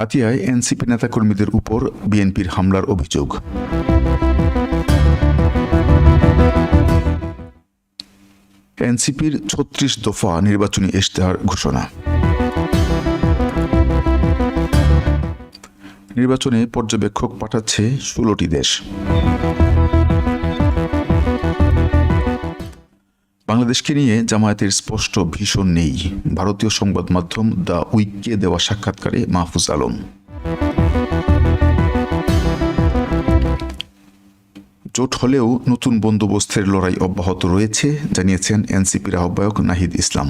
হাতিয়ায় NCP নেতাকর্মীদের উপর বিএনপির হামলার অভিযোগ। এনসিপির ছত্রিশ দফা নির্বাচনী ইশতেহার ঘোষণা। নির্বাচনে পর্যবেক্ষক পাঠাচ্ছে ষোলোটি দেশ। বাংলাদেশকে নিয়ে জামায়াতের স্পষ্ট ভীষণ নেই। ভারতীয় সংবাদ মাধ্যম দ্য উইককে দেওয়া সাক্ষাৎকারে মাহফুজ আলম। জোট হলেও নতুন বন্দোবস্তের লড়াই অব্যাহত রয়েছে, জানিয়েছেন এনসিপির আহ্বায়ক নাহিদ ইসলাম।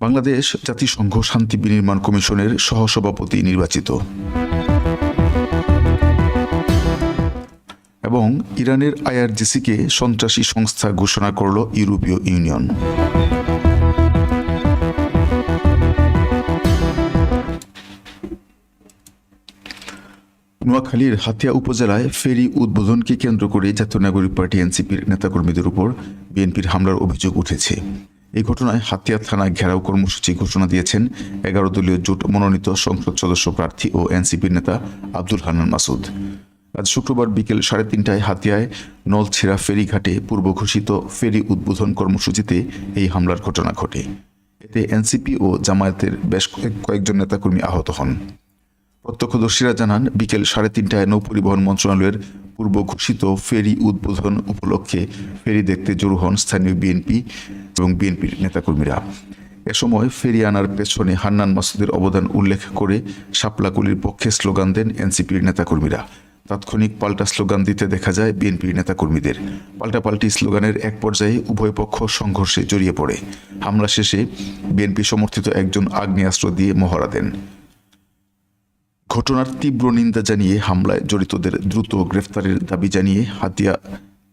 বাংলাদেশ জাতিসংঘ শান্তি বিনির্মাণ কমিশনের সহসভাপতি নির্বাচিত। এবং ইরানের আইআরজিসিকে সন্ত্রাসী সংস্থা ঘোষণা করল ইউরোপীয় ইউনিয়ন। নোয়াখালীর হাতিয়া উপজেলায় ফেরি উদ্বোধনকে কেন্দ্র করে জাতীয় নাগরিক পার্টি এনসিপির নেতাকর্মীদের উপর বিএনপির হামলার অভিযোগ উঠেছে। এই ঘটনায় হাতিয়া থানায় ঘেরাও কর্মসূচি ঘোষণা দিয়েছেন এগারো দলীয় জোট মনোনীত সংসদ সদস্য প্রার্থী ও এনসিপির নেতা আব্দুল হান্নান মাসুদ। আজ শুক্রবার বিকেল সাড়ে তিনটায় হাতিয়ায় নলছেড়া ফেরিঘাটে পূর্ব ঘোষিত ফেরি উদ্বোধন কর্মসূচিতে এই হামলার ঘটনা ঘটে। এতে এনসিপি ও জামায়াতের বেশ কয়েক- কয়েকজন নেতাকর্মী আহত হন। প্রত্যক্ষদর্শীরা জানান, বিকেল সাড়ে তিনটায় নৌপরিবহন মন্ত্রণালয়ের পূর্ব ঘোষিত ফেরি উদ্বোধন উপলক্ষে ফেরি দেখতে জড়ো হন স্থানীয় বিএনপি এবং বিএনপির নেতাকর্মীরা। এ সময় ফেরি আনার পেছনে হান্নান মাসুদের অবদান উল্লেখ করে শাপলাকুলির পক্ষে স্লোগান দেন এনসিপির নেতাকর্মীরা। তাৎক্ষণিক পাল্টা স্লোগান দিতে দেখা যায় বিএনপির নেতাকর্মীদের। পাল্টাপাল্টি স্লোগানের এক পর্যায়ে উভয় পক্ষ সংঘর্ষে জড়িয়ে পড়ে। হামলা শেষে বিএনপি সমর্থিত একজন আগ্নেয়াস্ত্র দিয়ে মহড়া দেন। ঘটনার তীব্র নিন্দা জানিয়ে হামলায় জড়িতদের দ্রুত গ্রেফতারের দাবি জানিয়ে হাতিয়া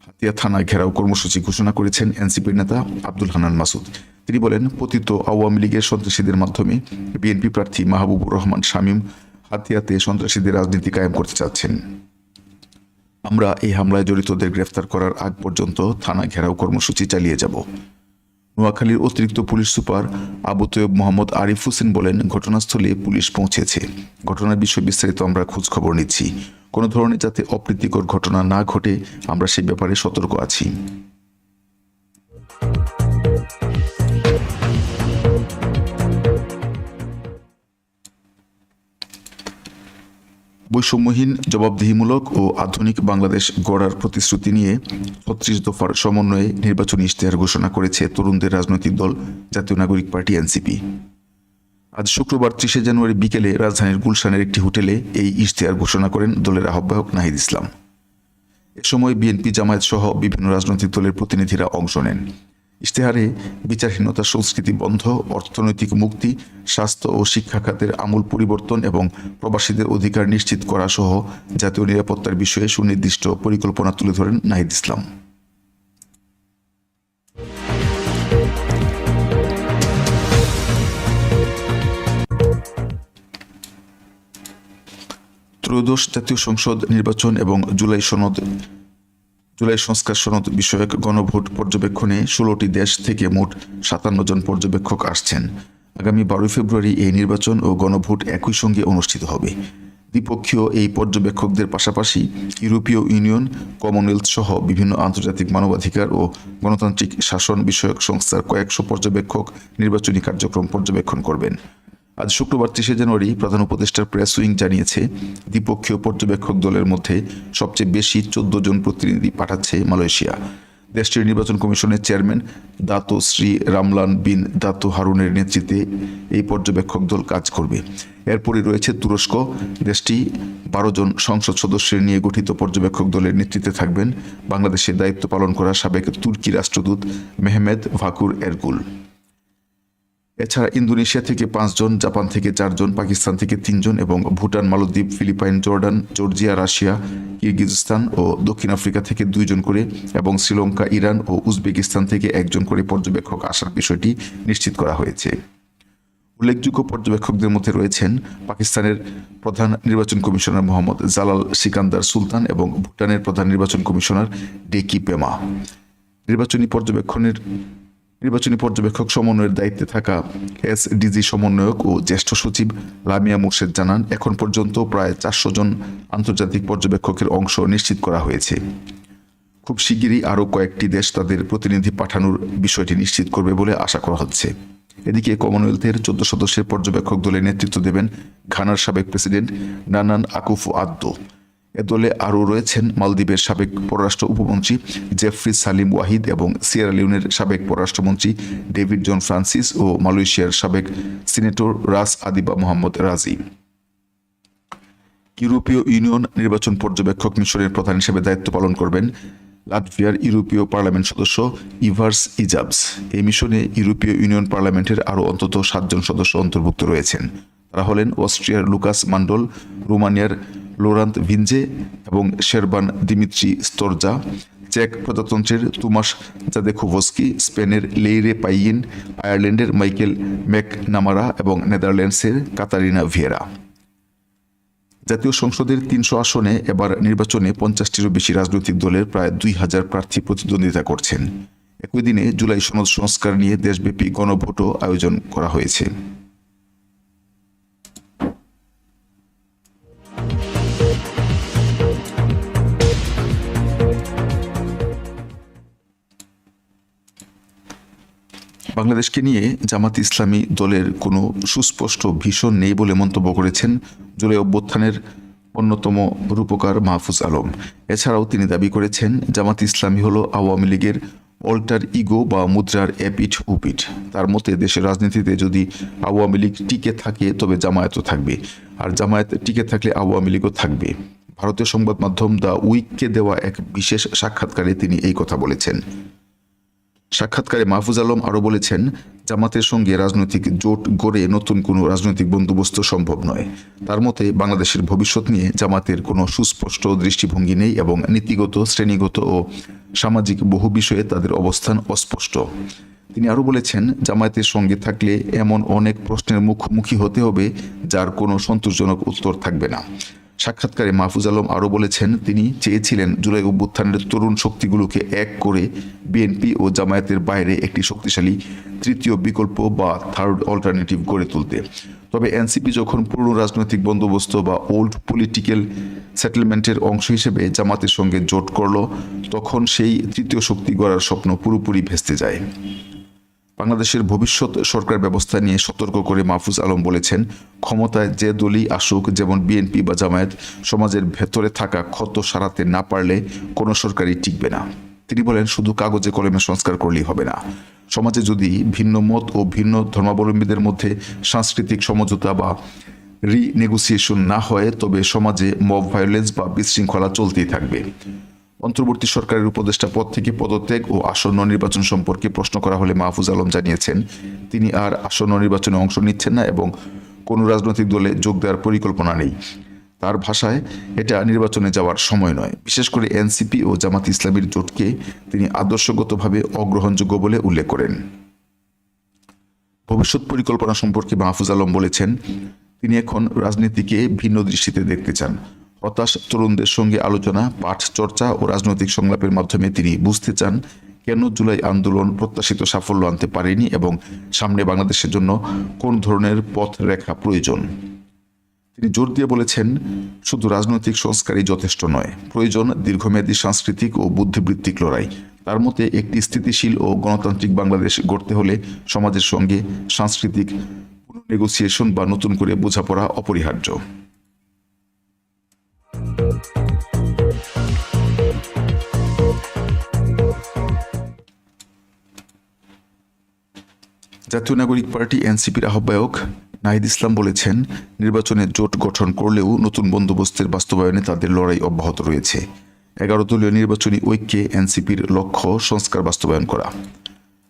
হাতিয়া থানা ঘেরাও কর্মসূচি ঘোষণা করেছেন এনসিপির নেতা আব্দুল হানান মাসুদ। তিনি বলেন, পতিত আওয়ামী লীগের সন্ত্রাসীদের মাধ্যমে বিএনপি প্রার্থী মাহবুবুর রহমান শামীম হাতিয়াতে সন্ত্রাসীদের রাজনীতি কায়েম করতে চাচ্ছেন। আমরা এই হামলায় জড়িতদের গ্রেফতার করার আগ পর্যন্ত থানা ঘেরাও কর্মসূচি চালিয়ে যাব। নোয়াখালীর অতিরিক্ত পুলিশ সুপার আবু তৈয়ব মোহাম্মদ আরিফ হোসেন বলেন ঘটনাস্থলে পুলিশ পৌঁছেছে। ঘটনার বিষয়ে বিস্তারিত আমরা খোঁজখবর নিচ্ছি। কোনো ধরনের যাতে অপ্রীতিকর ঘটনা না ঘটে, আমরা সেই ব্যাপারে সতর্ক আছি। বৈষম্যহীন, জবাবদিহিমূলক ও আধুনিক বাংলাদেশ গড়ার প্রতিশ্রুতি নিয়ে ছত্রিশ দফার সমন্বয়ে নির্বাচনী ইশতেহার ঘোষণা করেছে তরুণদের রাজনৈতিক দল, জাতীয় নাগরিক পার্টি এনসিপি। আজ শুক্রবার ত্রিশে জানুয়ারি বিকেলে রাজধানীর গুলশানের একটি হোটেলে এই ইশতেহার ঘোষণা করেন দলের আহ্বায়ক নাহিদ ইসলাম। এ সময় বিএনপি জামায়াত সহ বিভিন্ন রাজনৈতিক দলের প্রতিনিধিরা অংশ নেন। ইশতেহারে বিচারহীনতা, সংস্কৃতি বন্ধ, অর্থনৈতিক মুক্তি, স্বাস্থ্য ও শিক্ষা খাতের আমূল পরিবর্তন এবং প্রবাসীদের অধিকার নিশ্চিত করা সহ জাতীয় নিরাপত্তার বিষয়ে সুনির্দিষ্ট পরিকল্পনা তুলে ধরেন নাহিদ ইসলাম। ত্রয়োদশ জাতীয় সংসদ নির্বাচন এবং জুলাই সনদ জুলাই সংস্কার সনদ বিষয়ক গণভোট পর্যবেক্ষণে ষোলোটি দেশ থেকে মোট সাতান্ন জন পর্যবেক্ষক আসছেন। আগামী বারোই ফেব্রুয়ারি এই নির্বাচন ও গণভোট একই সঙ্গে অনুষ্ঠিত হবে। দ্বিপক্ষীয় এই পর্যবেক্ষকদের পাশাপাশি ইউরোপীয় ইউনিয়ন, কমনওয়েলথ সহ বিভিন্ন আন্তর্জাতিক মানবাধিকার ও গণতান্ত্রিক শাসন বিষয়ক সংস্থার কয়েকশো পর্যবেক্ষক নির্বাচনী কার্যক্রম পর্যবেক্ষণ করবেন। আজ শুক্রবার ত্রিশে জানুয়ারি প্রধান উপদেষ্টার প্রেস উইং জানিয়েছে, দ্বিপক্ষীয় পর্যবেক্ষক দলের মধ্যে সবচেয়ে বেশি চোদ্দ জন প্রতিনিধি পাঠাচ্ছে মালয়েশিয়া। দেশটির নির্বাচন কমিশনের চেয়ারম্যান দাতো শ্রী রামলান বিন দাতো হারুনের নেতৃত্বে এই পর্যবেক্ষক দল কাজ করবে। এরপরই রয়েছে তুরস্ক। দেশটি বারো জন সংসদ সদস্যের নিয়ে গঠিত পর্যবেক্ষক দলের নেতৃত্বে থাকবেন। বাংলাদেশের দায়িত্ব পালন করা সাবেক তুর্কি রাষ্ট্রদূত মেহমেদ ভাকুর এরগুল। এছাড়া ইন্দোনেশিয়া থেকে পাঁচজন, জাপান থেকে চারজন, পাকিস্তান থেকে তিনজন এবং ভুটান, মালদ্বীপ, Philippines, Jordan, Georgia, Russia, Kyrgyzstan ও দক্ষিণ আফ্রিকা থেকে দুইজন করে এবং শ্রীলঙ্কা, ইরান ও উজবেকিস্তান থেকে একজন করে পর্যবেক্ষক আসার বিষয়টি নিশ্চিত করা হয়েছে। উল্লেখযোগ্য পর্যবেক্ষকদের মধ্যে রয়েছেন পাকিস্তানের প্রধান নির্বাচন কমিশনার মোহাম্মদ জালাল সিকান্দার সুলতান এবং ভুটানের প্রধান নির্বাচন কমিশনার ডেকি পেমা। নির্বাচনী পর্যবেক্ষণের নির্বাচনী পর্যবেক্ষক সমন্বয়ের দায়িত্বে থাকা এস ডিজি সমন্বয়ক ও জ্যেষ্ঠ সচিব লামিয়া মুর্শেদ জানান, এখন পর্যন্ত প্রায় চারশো জন আন্তর্জাতিক পর্যবেক্ষকের অংশ নিশ্চিত করা হয়েছে। খুব শিগগিরই আরও কয়েকটি দেশ তাদের প্রতিনিধি পাঠানোর বিষয়টি নিশ্চিত করবে বলে আশা করা হচ্ছে। এদিকে কমনওয়েলথের চোদ্দ সদস্যের পর্যবেক্ষক দলে নেতৃত্ব দেবেন ঘানার সাবেক প্রেসিডেন্ট নানান আকুফ আদ্দো এ দলে আরও রয়েছেন মালদ্বীপের সাবেক পররাষ্ট্র উপমন্ত্রী জেফরি সালিম ওয়াহিদ এবং সিয়েরা লিওনের সাবেক পররাষ্ট্রমন্ত্রী ডেভিড জন ফ্রান্সিস ও মালয়েশিয়ার সাবেক সিনেটর রাস আদিবা মোহাম্মদ রাজি। ইউরোপীয় ইউনিয়ন নির্বাচন পর্যবেক্ষক মিশনের প্রধান হিসেবে দায়িত্ব পালন করবেন লাটভিয়ার ইউরোপীয় পার্লামেন্ট সদস্য ইভার্স ইজাবস। এই মিশনে ইউরোপীয় ইউনিয়ন পার্লামেন্টের আরও অন্তত সাতজন সদস্য অন্তর্ভুক্ত রয়েছেন। তারা হলেন অস্ট্রিয়ার লুকাস মান্ডল, রোমানিয়ার লোরান্ত ভিনজে এবং শেরবান দিমিত্রি স্তরজা, চেক প্রজাতন্ত্রের তুমাস জাদেখোভস্কি, স্পেনের লেইরে পাইয়েন আয়ারল্যান্ডের মাইকেল ম্যাক নামারা এবং নেদারল্যান্ডসের কাতারিনা ভিয়েরা। জাতীয় সংসদের তিনশো আসনে এবার নির্বাচনে পঞ্চাশটিরও বেশি রাজনৈতিক দলের প্রায় দুই হাজার প্রার্থী প্রতিদ্বন্দ্বিতা করছেন। একই দিনে জুলাই সনদ সংস্কার নিয়ে দেশব্যাপী গণভোটও আয়োজন করা হয়েছে। বাংলাদেশকে নিয়ে জামাত ইসলামী দলের কোনো সুস্পষ্ট ভীষণ নেই বলে মন্তব্য করেছেন জুলাই অভ্যুত্থানের অন্যতম রূপকার মাহফুজ আলম। এছাড়াও তিনি দাবি করেছেন, জামাত ইসলামী হলো আওয়ামী লীগের অল্টার ইগো বা মুদ্রার এপিঠ উপিঠ। তার মতে, দেশের রাজনীতিতে যদি আওয়ামী লীগ টিকে থাকে, তবে জামায়াতও থাকবে। আর জামায়াত টিকে থাকলে আওয়ামী লীগও থাকবে। ভারতীয় সংবাদ মাধ্যম দ্য উইককে দেওয়া এক বিশেষ সাক্ষাৎকারে তিনি এই কথা বলেছেন। সাক্ষাৎকারে মাহফুজ আলম আরও বলেছেন, জামাতের সঙ্গে রাজনৈতিক জোট গড়ে নতুন কোনো রাজনৈতিক বন্দোবস্ত সম্ভব নয়। তার মতে, বাংলাদেশের ভবিষ্যৎ নিয়ে জামাতের কোনো সুস্পষ্ট দৃষ্টিভঙ্গি নেই এবং নীতিগত, শ্রেণীগত ও সামাজিক বহু বিষয়ে তাদের অবস্থান অস্পষ্ট। তিনি আরও বলেছেন, জামায়াতের সঙ্গে থাকলে এমন অনেক প্রশ্নের মুখোমুখি হতে হবে, যার কোনো সন্তোষজনক উত্তর থাকবে না। সাক্ষাৎকারে মাহফুজ আলম আরও বলেছেন, তিনি চেয়েছিলেন জুলাই অভ্যুত্থানের তরুণ শক্তিগুলোকে এক করে বিএনপি ও জামায়াতের বাইরে একটি শক্তিশালী তৃতীয় বিকল্প বা থার্ড অল্টারনেটিভ গড়ে তুলতে। তবে এনসিপি যখন পুরনো রাজনৈতিক বন্দোবস্ত বা ওল্ড পলিটিক্যাল সেটেলমেন্টের অংশ হিসেবে জামাতের সঙ্গে জোট করল, তখন সেই তৃতীয় শক্তি গড়ার স্বপ্ন পুরোপুরি ভেস্তে যায়। বাংলাদেশের ভবিষ্যৎ সরকার ব্যবস্থা নিয়ে সতর্ক করে মাহফুজ আলম বলেছেন, ক্ষমতায় যে দলই আসুক, যেমন বিএনপি বা জামায়াত, সমাজের ভেতরে থাকা ক্ষত সারাতে না পারলে কোনো সরকারই টিকবে না। তিনি বলেন, শুধু কাগজে কলমে সংস্কার করলেই হবে না। সমাজে যদি ভিন্ন মত ও ভিন্ন ধর্মাবলম্বীদের মধ্যে সাংস্কৃতিক সমঝোতা বা রিনেগোসিয়েশন না হয়, তবে সমাজে মব ভায়োলেন্স বা বিশৃঙ্খলা চলতেই থাকবে। অন্তর্বর্তী সরকারের উপদেষ্টা পদ থেকে পদত্যাগ ও আসন্ন নির্বাচন সম্পর্কে প্রশ্ন করা হলে মাহফুজ আলম জানিয়েছেন, তিনি আর আসন্ন নির্বাচনে অংশ নিচ্ছেন না এবং কোনো রাজনৈতিক দলে যোগ দেওয়ার পরিকল্পনা নেই। তার ভাষায়, এটা নির্বাচনে যাওয়ার সময় নয়। বিশেষ করে এনসিপি ও জামাত ইসলামীর জোটকে তিনি আদর্শগতভাবে অগ্রহণযোগ্য বলে উল্লেখ করেন। ভবিষ্যৎ পরিকল্পনা সম্পর্কে মাহফুজ আলম বলেছেন, তিনি এখন রাজনীতিকে ভিন্ন দৃষ্টিতে দেখতে চান। হতাশ তরুণদের সঙ্গে আলোচনা, পাঠ চর্চা ও রাজনৈতিক সংলাপের মাধ্যমে তিনি বুঝতে চান কেন জুলাই আন্দোলন প্রত্যাশিত সাফল্য আনতে পারেনি এবং সামনে বাংলাদেশের জন্য কোন ধরনের পথ রেখা প্রয়োজন। তিনি জোর দিয়ে বলেছেন, শুধু রাজনৈতিক সংস্কারই যথেষ্ট নয়, প্রয়োজন দীর্ঘমেয়াদী সাংস্কৃতিক ও বুদ্ধিবৃত্তিক লড়াই। তার মতে, একটি স্থিতিশীল ও গণতান্ত্রিক বাংলাদেশ গড়তে হলে সমাজের সঙ্গে সাংস্কৃতিক নেগোসিয়েশন বা নতুন করে বোঝাপড়া অপরিহার্য। জাতীয় নাগরিক পার্টি এনসিপির আহ্বায়ক নাহিদ ইসলাম বলেছেন, নির্বাচনে জোট গঠন করলেও নতুন বন্দোবস্তের বাস্তবায়নে তাদের লড়াই অব্যাহত রয়েছে। এগারো দলীয় নির্বাচনী ঐক্যে এনসিপির লক্ষ্য সংস্কার বাস্তবায়ন করা।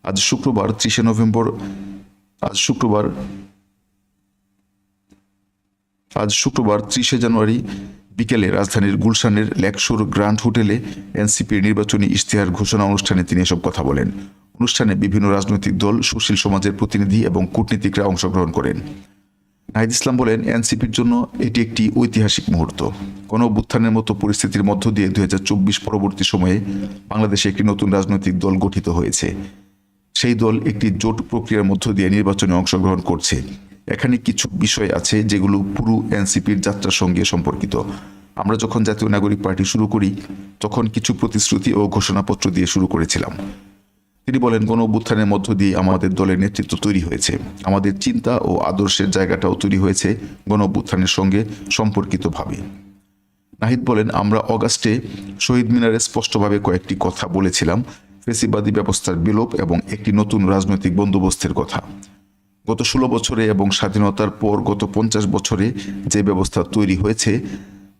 আজ শুক্রবার ত্রিশে নভেম্বর, আজ শুক্রবার আজ শুক্রবার ত্রিশে জানুয়ারি বিকেলে রাজধানীর গুলশানের লেকশোর গ্র্যান্ড হোটেলে এনসিপির নির্বাচনী ইশতেহার ঘোষণা অনুষ্ঠানে তিনি এসব কথা বলেন। অনুষ্ঠানে বিভিন্ন রাজনৈতিক দল, সুশীল সমাজের প্রতিনিধি এবং কূটনীতিকরা অংশগ্রহণ করেন। নাহিদ ইসলাম বলেন, এনসিপির জন্য এটি একটি ঐতিহাসিক মুহূর্ত। কোন অভ্যুত্থানের মতো পরিস্থিতির মধ্য দিয়ে দু হাজার চব্বিশ পরবর্তী সময়ে বাংলাদেশে একটি নতুন রাজনৈতিক দল গঠিত হয়েছে। সেই দল একটি জোট প্রক্রিয়ার মধ্য দিয়ে নির্বাচনে অংশগ্রহণ করছে। এখানে কিছু বিষয় আছে যেগুলো পুরো এনসিপির যাত্রার সঙ্গে সম্পর্কিত। আমরা যখন জাতীয় নাগরিক পার্টি শুরু করি, তখন কিছু প্রতিশ্রুতি ও ঘোষণাপত্র দিয়ে শুরু করেছিলাম। তিনি বলেন গণ অভ্যুত্থানের মধ্য দিয়ে আমাদের দলের নেতৃত্ব তৈরি হয়েছে। আমাদের চিন্তা ও আদর্শের জায়গাটাও তৈরি হয়েছে গণ অভ্যুত্থানের সঙ্গে সম্পর্কিতভাবে। নাহিদ বলেন, আমরা অগাস্টে শহীদ মিনারে স্পষ্টভাবে কয়েকটি কথা বলেছিলাম, ফেসিবাদী ব্যবস্থার বিলোপ এবং একটি নতুন রাজনৈতিক বন্দোবস্তের কথা। গত ষোলো বছরে এবং স্বাধীনতার পর গত পঞ্চাশ বছরে যে ব্যবস্থা তৈরি হয়েছে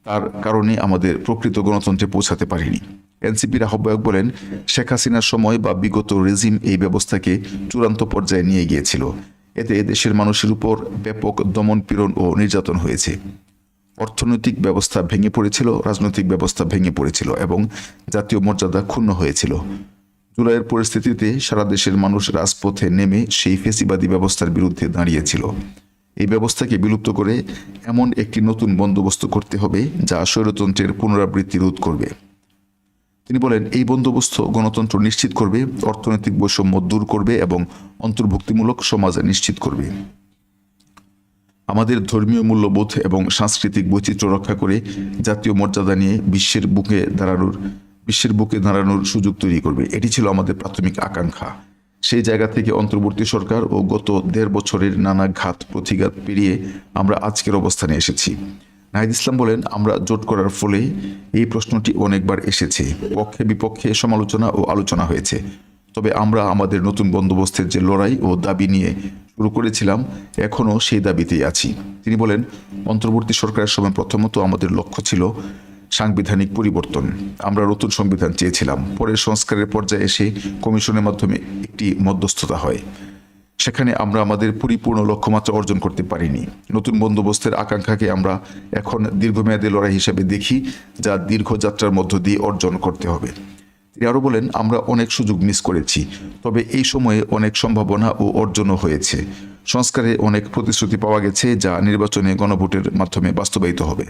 তার কারণে আমাদের প্রকৃত গণতন্ত্রে পৌঁছাতে পারিনি। এনসিপির আহ্বায়ক বলেন, শেখ হাসিনার সময় বা বিগত রেজিম এই ব্যবস্থাকে চূড়ান্ত পর্যায়ে নিয়ে গিয়েছিল। এতে দেশের মানুষের উপর ব্যাপক দমন পীড়ন ও নির্যাতন হয়েছে। অর্থনৈতিক ব্যবস্থা ভেঙে পড়েছিল, রাজনৈতিক ব্যবস্থা ভেঙে পড়েছিল এবং জাতীয় মর্যাদা ক্ষুণ্ণ হয়েছিল। জুলাইয়ের পরিস্থিতিতে সারা দেশের মানুষ রাজপথে নেমে সেই ফেসিবাদী ব্যবস্থার বিরুদ্ধে দাঁড়িয়েছিল। এই ব্যবস্থাকে বিলুপ্ত করে এমন একটি নতুন বন্দোবস্ত করতে হবে যা স্বৈরতন্ত্রের পুনরাবৃত্তি রোধ করবে। তিনি বলেন, এই বন্দোবস্ত গণতন্ত্র নিশ্চিত করবে, অর্থনৈতিক বৈষম্য দূর করবে এবং অন্তর্ভুক্তিমূলক সমাজ নিশ্চিত করবে। আমাদের ধর্মীয় মূল্যবোধ এবং সাংস্কৃতিক বৈচিত্র্য রক্ষা করে জাতীয় মর্যাদা নিয়ে বিশ্বের বুকে দাঁড়ানোর বিশ্বের বুকে দাঁড়ানোর সুযোগ তৈরি করবে। এটি ছিল আমাদের প্রাথমিক আকাঙ্ক্ষা। সেই জায়গা থেকে অন্তর্বর্তী সরকার ও গত দেড় বছরের নানা ঘাত প্রতিঘাত পেরিয়ে আমরা আজকের অবস্থানে এসেছি। নাহিদ ইসলাম বলেন, আমরা জোট করার ফলে এই প্রশ্নটি অনেকবার এসেছে। পক্ষে বিপক্ষে সমালোচনা ও আলোচনা হয়েছে। তবে আমরা আমাদের নতুন বন্দোবস্তের যে লড়াই ও দাবি নিয়ে শুরু করেছিলাম, এখনও সেই দাবিতেই আছি। তিনি বলেন, অন্তর্বর্তী সরকারের সময় প্রথমত আমাদের লক্ষ্য ছিল সাংবিধানিক পরিবর্তন। আমরা নতুন সংবিধান চেয়েছিলাম। পরে সংস্কারের পর্যায়ে এসে কমিশনের মাধ্যমে একটি মধ্যস্থতা হয়। সেখানে আমরা আমাদের পরিপূর্ণ লক্ষ্যমাত্রা অর্জন করতে পারিনি। নতুন বন্দোবস্তের আকাঙ্ক্ষাকে আমরা এখন দীর্ঘমেয়াদী লড়াই হিসেবে দেখি, যা দীর্ঘ যাত্রার মধ্য দিয়ে অর্জন করতে হবে। তিনি আরও বলেন, আমরা অনেক সুযোগ মিস করেছি, তবে এই সময়ে অনেক সম্ভাবনা ও অর্জনও হয়েছে। সংস্কারে অনেক প্রতিশ্রুতি পাওয়া গেছে, যা নির্বাচনে গণভোটের মাধ্যমে বাস্তবায়িত হবে।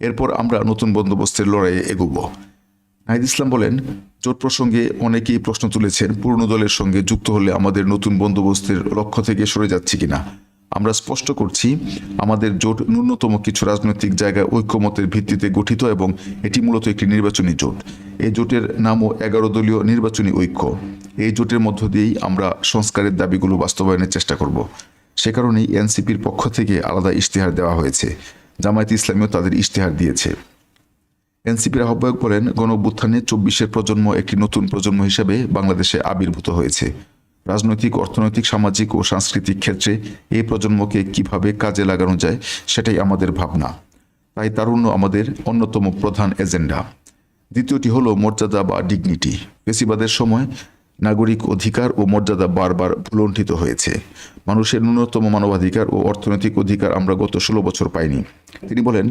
এরপর আমরা নতুন বন্দোবস্তের লড়াইয়ে এগোব। নাহিদ ইসলাম বলেন, জোট প্রসঙ্গে অনেকেই প্রশ্ন তুলেছেন পুরনো দলের সঙ্গে যুক্ত হলে আমাদের নতুন বন্দোবস্তের লক্ষ্য থেকে সরে যাচ্ছে কিনা। আমরা স্পষ্ট করছি, আমাদের জোট ন্যূনতম কিছু রাজনৈতিক জায়গায় ঐক্যমতের ভিত্তিতে গঠিত এবং এটি মূলত একটি নির্বাচনী জোট। এই জোটের নামও এগারো দলীয় নির্বাচনী ঐক্য। এই জোটের মধ্য দিয়েই আমরা সংস্কারের দাবিগুলো বাস্তবায়নের চেষ্টা করব। সে কারণেই এনসিপির পক্ষ থেকে আলাদা ইশতেহার দেওয়া হয়েছে। জামায়াত ইসলামীও তাদের ইশতেহার দিয়েছে। এনসিপির আহ্বায়ক বলেন গণ অভ্যুত্থানে চব্বিশের প্রজন্ম একটি নতুন প্রজন্ম হিসেবে বাংলাদেশে আবির্ভূত হয়েছে। রাজনৈতিক, অর্থনৈতিক, সামাজিক ও সাংস্কৃতিক ক্ষেত্রে এই প্রজন্মকে কীভাবে কাজে লাগানো যায় সেটাই আমাদের ভাবনা। তাই তারুণ্য আমাদের অন্যতম প্রধান এজেন্ডা। দ্বিতীয়টি হলো মর্যাদা বা ডিগনিটি বেশিবাদের সময় নাগরিক অধিকার ও মর্যাদা বারবার ভুলণ্ঠিত হয়েছে। মানুষের ন্যূনতম মানবাধিকার ও অর্থনৈতিক অধিকার আমরা গত ষোলো বছর পাইনি। তিনি বলেন,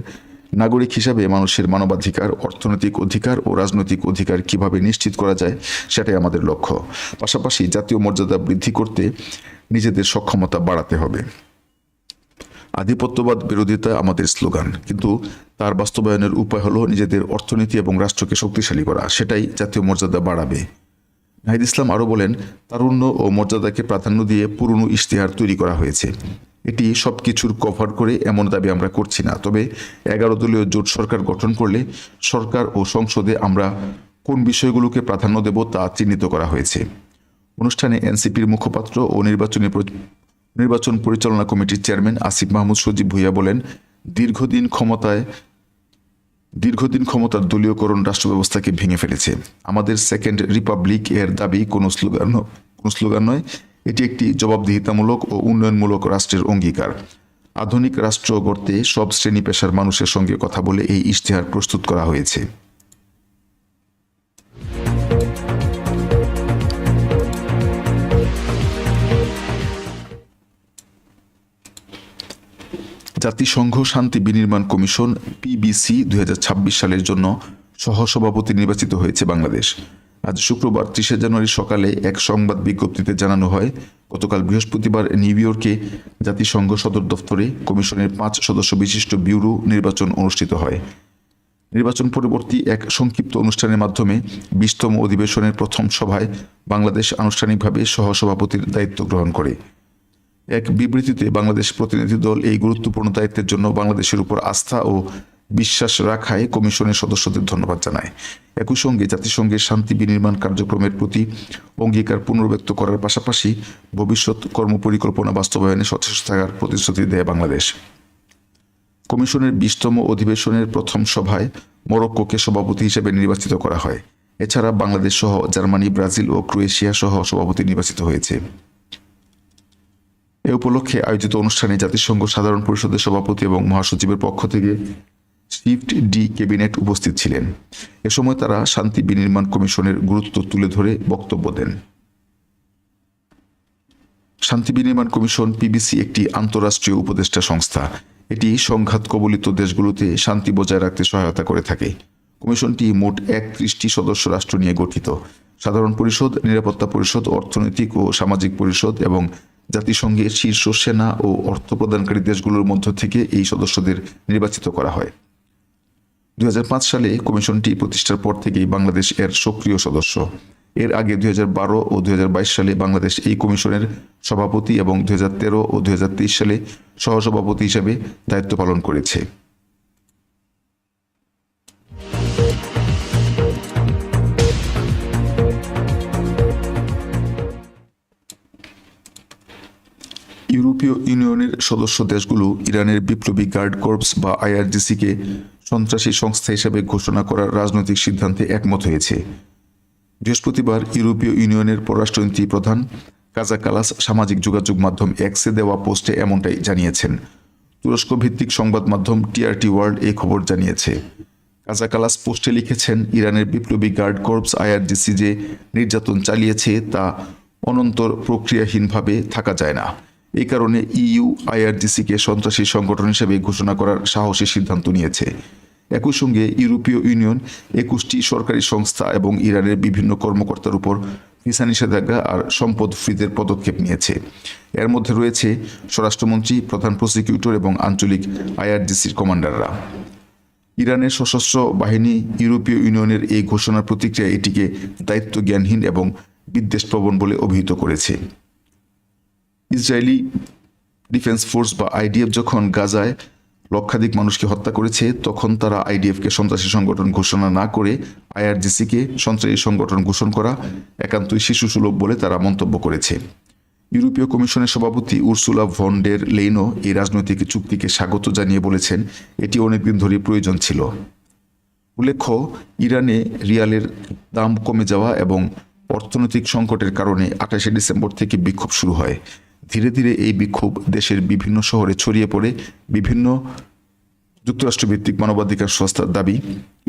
নাগরিক হিসাবে মানুষের মানবাধিকার, অর্থনৈতিক অধিকার ও রাজনৈতিক অধিকার কীভাবে নিশ্চিত করা যায় সেটাই আমাদের লক্ষ্য। পাশাপাশি জাতীয় মর্যাদা বৃদ্ধি করতে নিজেদের সক্ষমতা বাড়াতে হবে। আধিপত্যবাদ, বিরোধিতা আমাদের স্লোগান। কিন্তু তার বাস্তবায়নের উপায় হলো নিজেদের অর্থনীতি এবং রাষ্ট্রকে শক্তিশালী করা। সেটাই জাতীয় মর্যাদা বাড়াবে। নাহিদ ইসলাম আরও বলেন, তারুণ্য ও মর্যাদাকে প্রাধান্য দিয়ে পুরনো ইশতেহার তৈরি করা হয়েছে। এটি সব কিছুর কভার করে এমন দাবি আমরা করছি না। তবে এগারো দলীয় জোট সরকার গঠন করলে সরকার ও সংসদে আমরা কোন বিষয়গুলোকে প্রাধান্য দেব তা চিহ্নিত করা হয়েছে। অনুষ্ঠানে এনসিপির মুখপাত্র ও নির্বাচনী নির্বাচন পরিচালনা কমিটির চেয়ারম্যান আসিফ মাহমুদ সজীব ভুইয়া বলেন, দীর্ঘদিন ক্ষমতায় দীর্ঘদিন ক্ষমতার দলীয়করণ রাষ্ট্র ব্যবস্থাকে ভেঙে ফেলেছে। আমাদের সেকেন্ড রিপাবলিক এর দাবি কোনো স্লোগান কোনো স্লোগান নয়, এটি একটি জবাবদিহিতামূলক ও উন্নয়নমূলক রাষ্ট্রের অঙ্গীকার। আধুনিক রাষ্ট্র গড়তে সব শ্রেণি পেশার মানুষের সঙ্গে কথা বলে এই ইশতেহার প্রস্তুত করা হয়েছে। জাতিসংঘ শান্তি বিনির্মাণ কমিশন পিবিসি দুই হাজার ছাব্বিশ সালের জন্য সহসভাপতি নির্বাচিত হয়েছে বাংলাদেশ। আজ শুক্রবার ত্রিশে জানুয়ারি সকালে এক সংবাদ বিজ্ঞপ্তিতে জানানো হয়, গতকাল বৃহস্পতিবার নিউ ইয়র্কে জাতিসংঘ সদর দফতরে কমিশনের পাঁচ সদস্য বিশিষ্ট ব্যুরো নির্বাচন অনুষ্ঠিত হয়। নির্বাচন পরবর্তী এক সংক্ষিপ্ত অনুষ্ঠানের মাধ্যমে বিশতম অধিবেশনের প্রথম সভায় বাংলাদেশ আনুষ্ঠানিকভাবে সহসভাপতির দায়িত্ব গ্রহণ করে। এক বিবৃতিতে বাংলাদেশ প্রতিনিধি দল এই গুরুত্বপূর্ণ দায়িত্বের জন্য বাংলাদেশের উপর আস্থা ও বিশ্বাস রাখায় কমিশনের সদস্যদের ধন্যবাদ জানায়। একই সঙ্গে জাতিসংঘের শান্তি বিনির্মাণ কার্যক্রমের প্রতি অঙ্গীকার পুনর্ব্যক্ত করার পাশাপাশি ভবিষ্যৎ কর্মপরিকল্পনা বাস্তবায়নে সচেষ্ট থাকার প্রতিশ্রুতি দেয় বাংলাদেশ। কমিশনের বিশতম অধিবেশনের প্রথম সভায় মরক্কোকে সভাপতি হিসেবে নির্বাচিত করা হয়। এছাড়া বাংলাদেশ সহ জার্মানি, ব্রাজিল ও ক্রোয়েশিয়া সহ সভাপতি নির্বাচিত হয়েছে। এ উপলক্ষে আয়োজিত অনুষ্ঠানে জাতিসংঘ, সাধারণ পরিষদের সভাপতি এবং মহাসচিবের পক্ষ থেকে শিফট ডি ক্যাবিনেট উপস্থিত ছিলেন। এ সময় তারা শান্তি বিনির্মাণ কমিশনের গুরুত্ব তুলে ধরে বক্তব্য দেন। শান্তি বিনির্মাণ কমিশন, পিবিসি একটি আন্তঃরাষ্ট্রীয় উপদেষ্টা সংস্থা। এটি সংঘাত কবলিত দেশগুলোতে শান্তি বজায় রাখতে সহায়তা করে থাকে। কমিশনটি মোট একত্রিশটি সদস্য রাষ্ট্র নিয়ে গঠিত। সাধারণ পরিষদ, নিরাপত্তা পরিষদ, অর্থনৈতিক ও সামাজিক পরিষদ এবং জাতিসংঘের শীর্ষ সেনা ও অর্থ প্রদানকারী দেশগুলোর মধ্য থেকে এই সদস্যদের নির্বাচিত করা হয়। দুই হাজার পাঁচ সালে কমিশনটি প্রতিষ্ঠার পর থেকেই বাংলাদেশ এর সক্রিয় সদস্য। এর আগে দুই হাজার বারো ও দুই হাজার বাইশ সালে বাংলাদেশ এই কমিশনের সভাপতি এবং দুই হাজার তেরো ও দুই হাজার তেইশ সালে সহসভাপতি হিসেবে দায়িত্ব পালন করেছে। ইউরোপীয় ইউনিয়নের সদস্য দেশগুলো ইরানের বিপ্লবী গার্ড কর্পস বা আইআরজিসিকে সন্ত্রাসী সংস্থা হিসেবে ঘোষণা করার রাজনৈতিক সিদ্ধান্তে একমত হয়েছে। বৃহস্পতিবার ইউরোপীয় ইউনিয়নের পররাষ্ট্রনীতি প্রধান কাজা কালাস সামাজিক যোগাযোগ মাধ্যম এক্সে দেওয়া পোস্টে এমনটাই জানিয়েছেন। তুরস্ক ভিত্তিক সংবাদ মাধ্যম টিআরটি ওয়ার্ল্ড এই খবর জানিয়েছে। কাজা কালাস পোস্টে লিখেছেন, ইরানের বিপ্লবী গার্ড কর্পস আইআরজিসি যে নির্যাতন চালিয়েছে তা অনন্তর প্রক্রিয়াহীনভাবে থাকা যায় না। এই কারণে ইইউ আইআরজিসিকে সন্ত্রাসী সংগঠন হিসেবে ঘোষণা করার সাহসী সিদ্ধান্ত নিয়েছে। একই সঙ্গে ইউরোপীয় ইউনিয়ন একুশটি সরকারি সংস্থা এবং ইরানের বিভিন্ন কর্মকর্তার উপর ভিসা নিষেধাজ্ঞা আর সম্পদ ফ্রিজের পদক্ষেপ নিয়েছে। এর মধ্যে রয়েছে স্বরাষ্ট্রমন্ত্রী, প্রধান প্রসিকিউটর এবং আঞ্চলিক আইআরজিসির কমান্ডাররা। ইরানের সশস্ত্র বাহিনী ইউরোপীয় ইউনিয়নের এই ঘোষণার প্রতিক্রিয়া এটিকে দায়িত্ব জ্ঞানহীন এবং বিদ্বেষপ্রবণ বলে অভিহিত করেছে। ইসরায়েলি ডিফেন্স ফোর্স বা আইডিএফ যখন গাজায় লক্ষাধিক মানুষকে হত্যা করেছে, তখন তারা আইডিএফকে সন্ত্রাসী সংগঠন ঘোষণা না করে আইআরজিসিকে সন্ত্রাসী সংগঠন ঘোষণা করা একান্তই শিশুসুলভ বলে তারা মন্তব্য করেছে। ইউরোপীয় কমিশনের সভাপতি উর্সুলা ভন ডের লেইনো এই রাজনৈতিক চুক্তিকে স্বাগত জানিয়ে বলেছেন, এটি অনেকদিন ধরে প্রয়োজন ছিল। উল্লেখ্য, ইরানে রিয়ালের দাম কমে যাওয়া এবং অর্থনৈতিক সংকটের কারণে আঠাশে ডিসেম্বর থেকে বিক্ষোভ শুরু হয়। ধীরে ধীরে এই বিক্ষোভ দেশের বিভিন্ন শহরে ছড়িয়ে পড়ে বিভিন্ন যুক্তরাষ্ট্রভিত্তিক মানবাধিকার সংস্থার দাবি,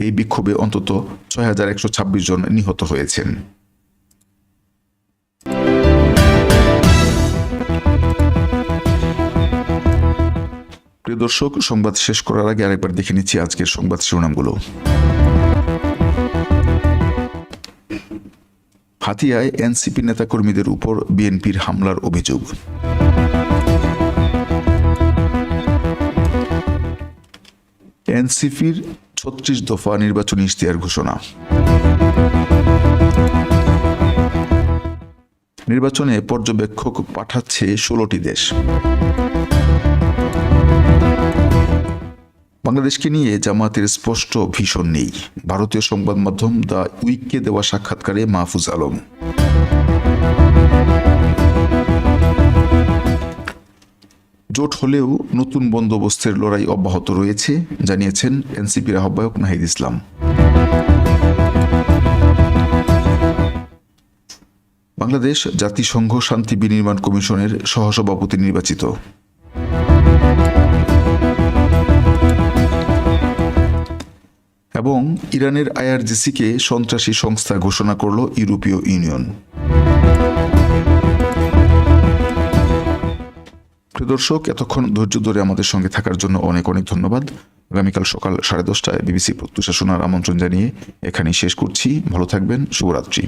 এই বিক্ষোভে অন্তত ছয় হাজার একশো ছাব্বিশ জন নিহত হয়েছেন। প্রিয় দর্শক, সংবাদ শেষ করার আগে আরেকবার দেখে নিচ্ছি আজকের সংবাদ শিরোনামগুলো। হাতিয়ায় এনসিপি নেতাকর্মীদের উপর বিএনপির হামলার অভিযোগ। এনসিপির ছত্রিশ দফা নির্বাচনী ইশতেহার ঘোষণা। নির্বাচনে পর্যবেক্ষক পাঠাচ্ছে ষোলোটি দেশ। বাংলাদেশকে নিয়ে জামাতের স্পষ্ট ভীষণ নেই। ভারতীয় সংবাদ মাধ্যম দ্য উইককে দেওয়া সাক্ষাৎকারে মাহফুজ আলম। জোট হলেও নতুন বন্দোবস্তের লড়াই অব্যাহত রয়েছে, জানিয়েছেন এনসিপির আহ্বায়ক নাহিদ ইসলাম। বাংলাদেশ জাতিসংঘ শান্তি বিনির্মাণ কমিশনের সহসভাপতি নির্বাচিত। এবং ইরানের আইআরজিসিকে সন্ত্রাসী সংস্থা ঘোষণা করল ইউরোপীয় ইউনিয়ন। দর্শক, এতক্ষণ ধৈর্য ধরে আমাদের সঙ্গে থাকার জন্য অনেক অনেক ধন্যবাদ। আগামীকাল সকাল সাড়ে দশটায় বিবিসি প্রত্যুষা শোনার আমন্ত্রণ জানিয়ে এখানেই শেষ করছি। ভালো থাকবেন, শুভরাত্রি।